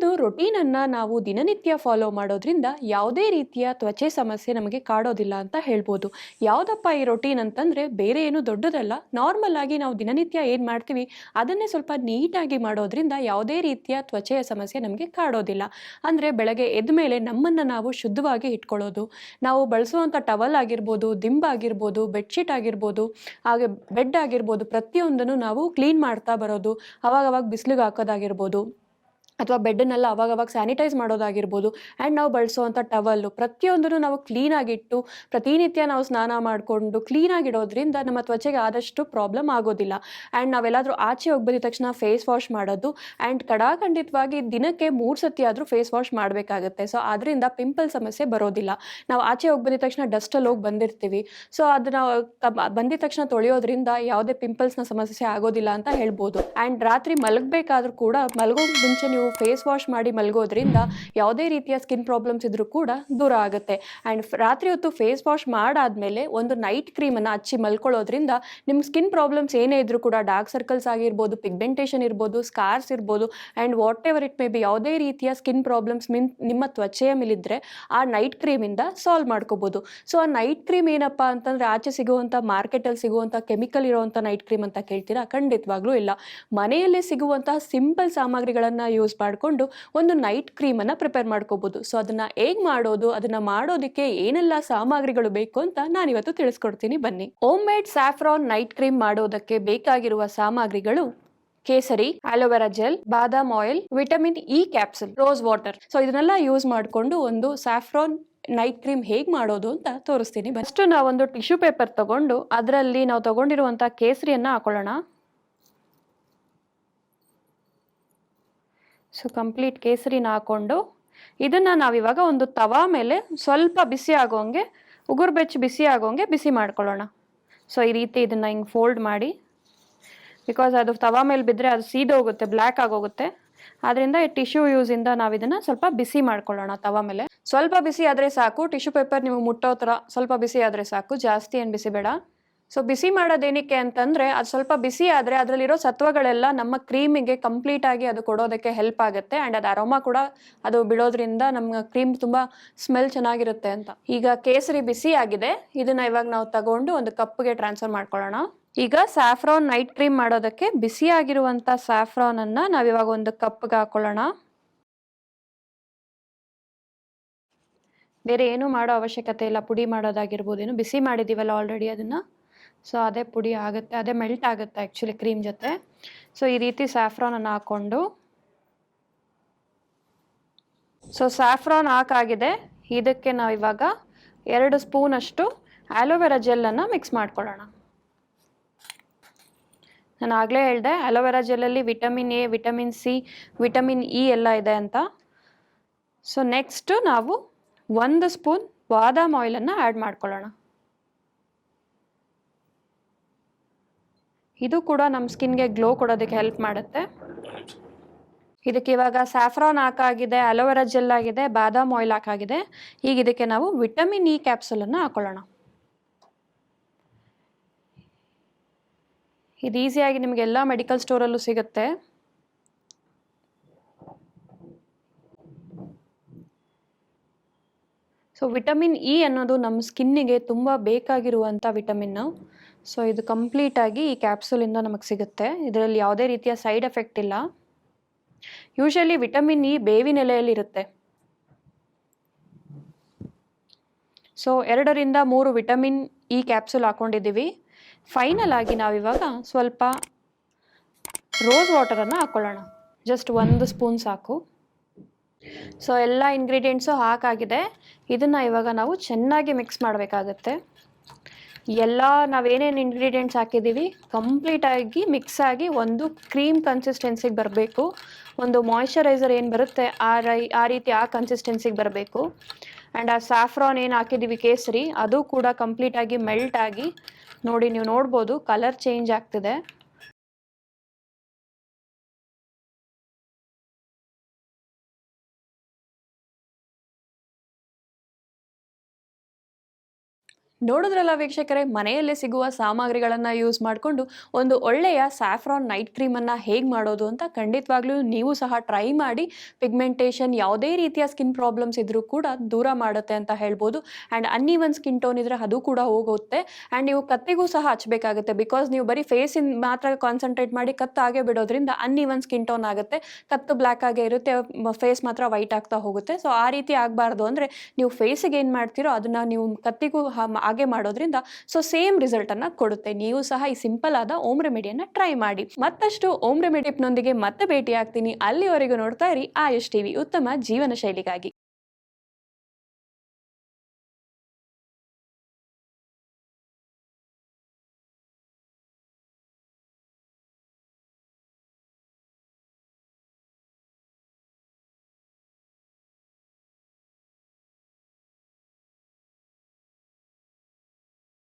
ಒಂದು ರೊಟೀನನ್ನು ನಾವು ದಿನನಿತ್ಯ ಫಾಲೋ ಮಾಡೋದ್ರಿಂದ ಯಾವುದೇ ರೀತಿಯ ತ್ವಚೆ ಸಮಸ್ಯೆ ನಮಗೆ ಕಾಡೋದಿಲ್ಲ ಅಂತ ಹೇಳ್ಬೋದು. ಯಾವುದಪ್ಪ ಈ ರೊಟೀನ್ ಅಂತಂದರೆ ಬೇರೆ ಏನು ದೊಡ್ಡದಲ್ಲ ನಾರ್ಮಲ್ ಆಗಿ ನಾವು ದಿನನಿತ್ಯ ಏನು ಮಾಡ್ತೀವಿ, ಅದನ್ನೇ ಸ್ವಲ್ಪ ನೀಟಾಗಿ ಮಾಡೋದ್ರಿಂದ ಯಾವುದೇ ರೀತಿಯ ತ್ವಚೆಯ ಸಮಸ್ಯೆ ನಮಗೆ ಕಾಡೋದಿಲ್ಲ. ಅಂದರೆ ಬೆಳಗ್ಗೆ ಎದ್ದ ಮೇಲೆ ನಮ್ಮನ್ನು ನಾವು ಶುದ್ಧವಾಗಿ ಇಟ್ಕೊಳ್ಳೋದು, ನಾವು ಬಳಸುವಂಥ ಟವಲ್ ಆಗಿರ್ಬೋದು, ದಿಂಬ್ ಆಗಿರ್ಬೋದು ಬೆಡ್ಶೀಟ್ ಆಗಿರ್ಬೋದು, ಹಾಗೆ ಬೆಡ್ ಆಗಿರ್ಬೋದು, ಪ್ರತಿಯೊಂದನ್ನು ನಾವು ಕ್ಲೀನ್ ಮಾಡ್ತಾ ಬರೋದು, ಅವಾಗವಾಗ ಅವಾಗ ಬಿಸಿಲಿಗೆ ಹಾಕೋದಾಗಿರ್ಬೋದು. ಅಥವಾ ಬೆಡ್ಡನ್ನೆಲ್ಲ ಅವಾಗ ಅವಾಗ ಸ್ಯಾನಿಟೈಸ್ ಮಾಡೋದಾಗಿರ್ಬೋದು. ಆ್ಯಂಡ್ ನಾವು ಬಳಸುವಂಥ ಟವಲ್ಲು ಪ್ರತಿಯೊಂದನ್ನು ನಾವು ಕ್ಲೀನಾಗಿಟ್ಟು ಪ್ರತಿನಿತ್ಯ ನಾವು ಸ್ನಾನ ಮಾಡಿಕೊಂಡು ಕ್ಲೀನಾಗಿಡೋದ್ರಿಂದ ನಮ್ಮ ತ್ವಚೆಗೆ ಆದಷ್ಟು ಪ್ರಾಬ್ಲಮ್ ಆಗೋದಿಲ್ಲ. ಆ್ಯಂಡ್ ನಾವೆಲ್ಲಾದರೂ ಆಚೆ ಹೋಗಿ ಬಂದಿದ ತಕ್ಷಣ ಫೇಸ್ ವಾಶ್ ಮಾಡೋದು. ಆ್ಯಂಡ್ ಕಡಾಖಂಡಿತವಾಗಿ ದಿನಕ್ಕೆ ಮೂರು ಸತಿ ಆದರೂ ಫೇಸ್ ವಾಶ್ ಮಾಡಬೇಕಾಗುತ್ತೆ. ಸೊ ಅದರಿಂದ ಪಿಂಪಲ್ ಸಮಸ್ಯೆ ಬರೋದಿಲ್ಲ. ನಾವು ಆಚೆ ಹೋಗಿ ಬಂದಿದ ತಕ್ಷಣ ಡಸ್ಟಲ್ಲಿ ಹೋಗಿ ಬಂದಿರ್ತೀವಿ. ಸೊ, ಅದನ್ನ ಬಂದಿದ ತಕ್ಷಣ ತೊಳೆಯೋದ್ರಿಂದ ಯಾವುದೇ ಪಿಂಪಲ್ಸ್ನ ಸಮಸ್ಯೆ ಆಗೋದಿಲ್ಲ ಅಂತ ಹೇಳ್ಬೋದು. ಆ್ಯಂಡ್ ರಾತ್ರಿ ಮಲಗಬೇಕಾದ್ರೂ ಕೂಡ ಮಲಗೋ ಮುಂಚೆ ನೀವು ಫೇಸ್ ವಾಶ್ ಮಾಡಿ ಮಲಗೋದ್ರಿಂದ ಯಾವುದೇ ರೀತಿಯ ಸ್ಕಿನ್ ಪ್ರಾಬ್ಲಮ್ಸ್ ಇದ್ರೂ ಕೂಡ ದೂರ ಆಗುತ್ತೆ. ಆ್ಯಂಡ್ ರಾತ್ರಿ ಹೊತ್ತು ಫೇಸ್ ವಾಶ್ ಮಾಡಾದ್ಮೇಲೆ ಒಂದು ನೈಟ್ ಕ್ರೀಮನ್ನು ಹಚ್ಚಿ ಮಲ್ಕೊಳ್ಳೋದ್ರಿಂದ ನಿಮ್ಮ ಸ್ಕಿನ್ ಪ್ರಾಬ್ಲಮ್ಸ್ ಏನೇ ಇದ್ರೂ ಕೂಡ ಡಾರ್ಕ್ ಸರ್ಕಲ್ಸ್ ಆಗಿರ್ಬೋದು ಪಿಗ್ಮೆಂಟೇಷನ್ ಇರ್ಬೋದು ಸ್ಕಾರ್ಸ್ ಇರ್ಬೋದು and whatever it may be ಯಾವುದೇ ರೀತಿಯ ಸ್ಕಿನ್ ಪ್ರಾಬ್ಲಮ್ಸ್ ಮಿನ್ ನಿಮ್ಮ ತ್ವಚೆಯ ಮೇಲಿದ್ದರೆ ಆ ನೈಟ್ ಕ್ರೀಮಿಂದ ಸಾಲ್ವ್ ಮಾಡ್ಕೋಬೋದು. ಸೊ ಆ ನೈಟ್ ಕ್ರೀಮ್ ಏನಪ್ಪ ಅಂತಂದರೆ ಆಚೆ ಸಿಗುವಂಥ ಮಾರ್ಕೆಟಲ್ಲಿ ಸಿಗುವಂಥ ಕೆಮಿಕಲ್ ಇರುವಂಥ ನೈಟ್ ಕ್ರೀಮ್ ಅಂತ ಕೇಳ್ತೀರಾ? ಖಂಡಿತವಾಗ್ಲೂ ಇಲ್ಲ. ಮನೆಯಲ್ಲೇ ಸಿಗುವಂತಹ ಸಿಂಪಲ್ ಸಾಮಗ್ರಿಗಳನ್ನು ಯೂಸ್ ಮಾಡಿಕೊಂಡು ಒಂದು ನೈಟ್ ಕ್ರೀಮನ್ನು ಪ್ರಿಪೇರ್ ಮಾಡ್ಕೋಬೋದು. ಸೊ ಅದನ್ನು ಹೇಗೆ ಮಾಡೋದು, ಅದನ್ನು ಮಾಡೋದಕ್ಕೆ ಏನೆಲ್ಲ ಸಾಮಗ್ರಿಗಳು ಬೇಕು ಅಂತ ನಾನಿವತ್ತು ತಿಳಿಸ್ಕೊಡ್ತೀನಿ. ಬನ್ನಿ. Home made saffron night cream ಮಾಡೋದಕ್ಕೆ ಬೇಕಾಗಿರುವ ಸಾಮಗ್ರಿಗಳು ಕೇಸರಿ ಆಲೋವೆರಾ ಜೆಲ್ ಬಾದಾಮ್ oil vitamin E capsule rose water so ಇದನ್ನೆಲ್ಲ ಯೂಸ್ ಮಾಡಿಕೊಂಡು ಒಂದು ಸ್ಯಾಫ್ರಾನ್ ನೈಟ್ ಕ್ರೀಮ್ ಹೇಗೆ ಮಾಡೋದು ಅಂತ ತೋರಿಸ್ತೀನಿ. ಫಸ್ಟ್ ನಾವೊಂದು ಟಿಶ್ಯೂ ಪೇಪರ್ ತಗೊಂಡು, ಅದರಲ್ಲಿ ನಾವು ತಗೊಂಡಿರುವಂಥ ಕೇಸರಿಯನ್ನು ಹಾಕೊಳ್ಳೋಣ. ಸೊ ಕಂಪ್ಲೀಟ್ ಕೇಸರಿನ ಹಾಕೊಂಡು ಇದನ್ನು ನಾವಿವಾಗ ಒಂದು ತವಾ ಮೇಲೆ ಸ್ವಲ್ಪ ಬಿಸಿ ಆಗೋಂಗೆ, ಉಗುರು ಬೆಚ್ಚ ಬಿಸಿ ಆಗೋಂಗೆ ಬಿಸಿ ಮಾಡ್ಕೊಳ್ಳೋಣ. ಸೊ ಈ ರೀತಿ ಇದನ್ನು ಹಿಂಗೆ ಫೋಲ್ಡ್ ಮಾಡಿ ಬಿಕಾಸ್ ಅದು ತವಾ ಮೇಲೆ ಬಿದ್ದರೆ ಅದು ಸೀದೋಗುತ್ತೆ ಬ್ಲ್ಯಾಕ್ ಆಗೋಗುತ್ತೆ. ಆದ್ದರಿಂದ ಈ ಟಿಶ್ಯೂ ಯೂಸಿಂದ ನಾವು ಇದನ್ನು ಸ್ವಲ್ಪ ಬಿಸಿ ಮಾಡ್ಕೊಳ್ಳೋಣ ತವಾ ಮೇಲೆ. ಸ್ವಲ್ಪ ಬಿಸಿ ಆದರೆ ಸಾಕು ಟಿಶ್ಯೂ ಪೇಪರ್ ನೀವು ಮುಟ್ಟೋ ಥರ ಸ್ವಲ್ಪ ಬಿಸಿ ಆದರೆ ಸಾಕು, ಜಾಸ್ತಿ ಏನು ಬಿಸಿ ಬೇಡ. ಸೊ ಬಿಸಿ ಮಾಡೋದೇನಕ್ಕೆ ಅಂತಂದರೆ, ಅದು ಸ್ವಲ್ಪ ಬಿಸಿ ಆದರೆ ಅದರಲ್ಲಿರೋ ಸತ್ವಗಳೆಲ್ಲ ನಮ್ಮ ಕ್ರೀಮಿಗೆ ಕಂಪ್ಲೀಟಾಗಿ ಅದು ಕೊಡೋದಕ್ಕೆ ಹೆಲ್ಪ್ ಆಗುತ್ತೆ. ಆ್ಯಂಡ್ ಅದು ಅರೋಮಾ ಕೂಡ ಅದು ಬಿಡೋದ್ರಿಂದ ನಮ್ಮ ಕ್ರೀಮ್ ತುಂಬ ಸ್ಮೆಲ್ ಚೆನ್ನಾಗಿರುತ್ತೆ ಅಂತ. ಈಗ ಕೇಸರಿ ಬಿಸಿ ಆಗಿದೆ. ಇದನ್ನು ಇವಾಗ ನಾವು ತಗೊಂಡು ಒಂದು ಕಪ್ಗೆ ಟ್ರಾನ್ಸ್ಫರ್ ಮಾಡ್ಕೊಳ್ಳೋಣ. ಈಗ ಸ್ಯಾಫ್ರಾನ್ ನೈಟ್ ಕ್ರೀಮ್ ಮಾಡೋದಕ್ಕೆ ಬಿಸಿಯಾಗಿರುವಂಥ ಸ್ಯಾಫ್ರಾನನ್ನು ನಾವಿವಾಗ ಒಂದು ಕಪ್ಗೆ ಹಾಕೊಳ್ಳೋಣ. ಬೇರೆ ಏನು ಮಾಡೋ ಅವಶ್ಯಕತೆ ಇಲ್ಲ. ಪುಡಿ ಮಾಡೋದಾಗಿರ್ಬೋದು, ಏನು ಬಿಸಿ ಮಾಡಿದ್ದೀವಲ್ಲ ಆಲ್ರೆಡಿ ಅದನ್ನು. ಸೊ ಅದೇ ಪುಡಿ ಆಗುತ್ತೆ, ಅದೇ ಮೆಲ್ಟ್ ಆಗುತ್ತೆ ಆ್ಯಕ್ಚುಲಿ ಕ್ರೀಮ್ ಜೊತೆ. ಸೊ ಈ ರೀತಿ ಸ್ಯಾಫ್ರಾನನ್ನು ಹಾಕ್ಕೊಂಡು. ಸೊ ಸ್ಯಾಫ್ರಾನ್ ಹಾಕಾಗಿದೆ. ಇದಕ್ಕೆ ನಾವು ಇವಾಗ ಎರಡು ಸ್ಪೂನಷ್ಟು ಆ್ಯಲೋವೆರಾ ಜೆಲ್ಲನ್ನು ಮಿಕ್ಸ್ ಮಾಡ್ಕೊಳ್ಳೋಣ. ನಾನು ಆಗಲೇ ಹೇಳಿದೆ aloe vera ಜೆಲ್ಲಲ್ಲಿ vitamin A vitamin C vitamin E ಎಲ್ಲ ಇದೆ ಅಂತ. ಸೊ ನೆಕ್ಸ್ಟು ನಾವು ಒಂದು ಸ್ಪೂನ್ ಬಾದಾಮ್ ಆಯಿಲನ್ನು ಆ್ಯಡ್ ಮಾಡ್ಕೊಳ್ಳೋಣ. ಇದು ಕೂಡ ನಮ್ಮ ಸ್ಕಿನ್ಗೆ ಗ್ಲೋ ಕೊಡೋದಕ್ಕೆ ಹೆಲ್ಪ್ ಮಾಡುತ್ತೆ. ಇದಕ್ಕೆ ಇವಾಗ ಸ್ಯಾಫ್ರಾನ್ ಹಾಕಾಗಿದೆ, ಅಲೋವೆರಾ ಜೆಲ್ ಆಗಿದೆ, ಬಾದಾಮ್ ಆಯಿಲ್ ಹಾಕಾಗಿದೆ. ಈಗ ಇದಕ್ಕೆ ನಾವು ವಿಟಮಿನ್ ಇ ಕ್ಯಾಪ್ಸುಲನ್ನು ಹಾಕೊಳ್ಳೋಣ. ಇದು ಈಸಿಯಾಗಿ ನಿಮಗೆ ಎಲ್ಲ ಮೆಡಿಕಲ್ ಸ್ಟೋರಲ್ಲೂ ಸಿಗುತ್ತೆ. ಸೊ ವಿಟಮಿನ್ ಇ ಅನ್ನೋದು ನಮ್ಮ ಸ್ಕಿನ್ನಿಗೆ ತುಂಬ ಬೇಕಾಗಿರುವಂಥ ವಿಟಮಿನ್ನು. ಸೊ ಇದು ಕಂಪ್ಲೀಟಾಗಿ ಈ ಕ್ಯಾಪ್ಸೂಲಿಂದ ನಮಗೆ ಸಿಗುತ್ತೆ. ಇದರಲ್ಲಿ ಯಾವುದೇ ರೀತಿಯ ಸೈಡ್ ಎಫೆಕ್ಟ್ ಇಲ್ಲ. ಯೂಶಲಿ ವಿಟಮಿನ್ ಇ ಬೇವಿನ ಎಲೆಯಲ್ಲಿರುತ್ತೆ ಸೊ ಎರಡರಿಂದ ಮೂರು ವಿಟಮಿನ್ ಇ ಕ್ಯಾಪ್ಸೂಲ್ ಹಾಕ್ಕೊಂಡಿದ್ದೀವಿ ಫೈನಲ್ ಆಗಿ ನಾವಿವಾಗ ಸ್ವಲ್ಪ ರೋಸ್ ವಾಟರನ್ನು ಹಾಕ್ಕೊಳ್ಳೋಣ ಜಸ್ಟ್ ಒಂದು ಸ್ಪೂನ್ ಸಾಕು. ಸೊ ಎಲ್ಲ ಇಂಗ್ರೀಡಿಯೆಂಟ್ಸು ಹಾಕಾಗಿದೆ. ಇದನ್ನು ಇವಾಗ ನಾವು ಚೆನ್ನಾಗಿ ಮಿಕ್ಸ್ ಮಾಡಬೇಕಾಗತ್ತೆ. ಎಲ್ಲ ನಾವೇನೇನು ಇಂಗ್ರೀಡಿಯೆಂಟ್ಸ್ ಹಾಕಿದ್ದೀವಿ ಕಂಪ್ಲೀಟಾಗಿ ಮಿಕ್ಸ್ ಆಗಿ ಒಂದು ಕ್ರೀಮ್ ಕನ್ಸಿಸ್ಟೆನ್ಸಿಗೆ ಬರಬೇಕು. ಒಂದು ಮಾಯ್ಶ್ಚರೈಸರ್ ಏನು ಬರುತ್ತೆ, ಆ ರೈ, ಆ ರೀತಿ ಆ ಕನ್ಸಿಸ್ಟೆನ್ಸಿಗೆ ಬರಬೇಕು. ಆ್ಯಂಡ್ ಆ ಸ್ಯಾಫ್ರಾನ್ ಏನು ಹಾಕಿದ್ದೀವಿ ಕೇಸರಿ, ಅದು ಕೂಡ ಕಂಪ್ಲೀಟಾಗಿ ಮೆಲ್ಟ್ ಆಗಿ, ನೋಡಿ ನೀವು ನೋಡ್ಬೋದು ಕಲರ್ ಚೇಂಜ್ ಆಗ್ತಿದೆ. ನೋಡಿದ್ರಲ್ಲ ವೀಕ್ಷಕರೇ, ಮನೆಯಲ್ಲೇ ಸಿಗುವ ಸಾಮಗ್ರಿಗಳನ್ನು ಯೂಸ್ ಮಾಡಿಕೊಂಡು ಒಂದು ಒಳ್ಳೆಯ ಸ್ಯಾಫ್ರಾನ್ ನೈಟ್ ಕ್ರೀಮನ್ನು ಹೇಗೆ ಮಾಡೋದು ಅಂತ ಖಂಡಿತವಾಗ್ಲೂ ನೀವು ಸಹ ಟ್ರೈ ಮಾಡಿ ಪಿಗ್ಮೆಂಟೇಷನ್ ಯಾವುದೇ ರೀತಿಯ ಸ್ಕಿನ್ ಪ್ರಾಬ್ಲಮ್ಸ್ ಇದ್ದರೂ ಕೂಡ ದೂರ ಮಾಡುತ್ತೆ ಅಂತ ಹೇಳ್ಬೋದು. ಆ್ಯಂಡ್ ಅನ್ನೀವನ್ ಸ್ಕಿನ್ ಟೋನ್ ಇದ್ದರೆ ಅದು ಕೂಡ ಹೋಗುತ್ತೆ. ಆ್ಯಂಡ್ ನೀವು ಕತ್ತಿಗೂ ಸಹ ಹಚ್ಚಬೇಕಾಗುತ್ತೆ ಬಿಕಾಸ್ ನೀವು ಬರೀ ಫೇಸಿನ ಮಾತ್ರ ಕಾನ್ಸಂಟ್ರೇಟ್ ಮಾಡಿ ಕತ್ತು ಹಾಗೆ ಬಿಡೋದ್ರಿಂದ ಅನ್ನೀವನ್ ಸ್ಕಿನ್ ಟೋನ್ ಆಗುತ್ತೆ. ಕತ್ತು ಬ್ಲ್ಯಾಕ್ ಆಗೇ ಇರುತ್ತೆ ಫೇಸ್ ಮಾತ್ರ ವೈಟ್ ಆಗ್ತಾ ಹೋಗುತ್ತೆ. ಸೊ ಆ ರೀತಿ ಆಗಬಾರ್ದು ಅಂದರೆ ನೀವು ಫೇಸಿಗೆ ಏನು ಮಾಡ್ತೀರೋ ಅದನ್ನು ನೀವು ಕತ್ತಿಗೂ ಹಾಗೆ ಮಾಡೋದ್ರಿಂದ ಸೊ ಸೇಮ್ ರಿಸಲ್ಟ್ ಅನ್ನ ಕೊಡುತ್ತೆ. ನೀವು ಸಹ ಈ ಸಿಂಪಲ್ ಆದ ಓಮ್ ರೆಮಿಡಿಯನ್ನ ಟ್ರೈ ಮಾಡಿ. ಮತ್ತಷ್ಟು ಓಮ್ ರೆಮಿಡಿ ಟಿಪ್ನೊಂದಿಗೆ ಮತ್ತೆ ಭೇಟಿ ಆಗ್ತೀನಿ ಅಲ್ಲಿವರೆಗೂ ನೋಡ್ತಾ ಇರಿ ಆಯುಷ್ ಟಿವಿ, ಉತ್ತಮ ಜೀವನ ಶೈಲಿಗಾಗಿ.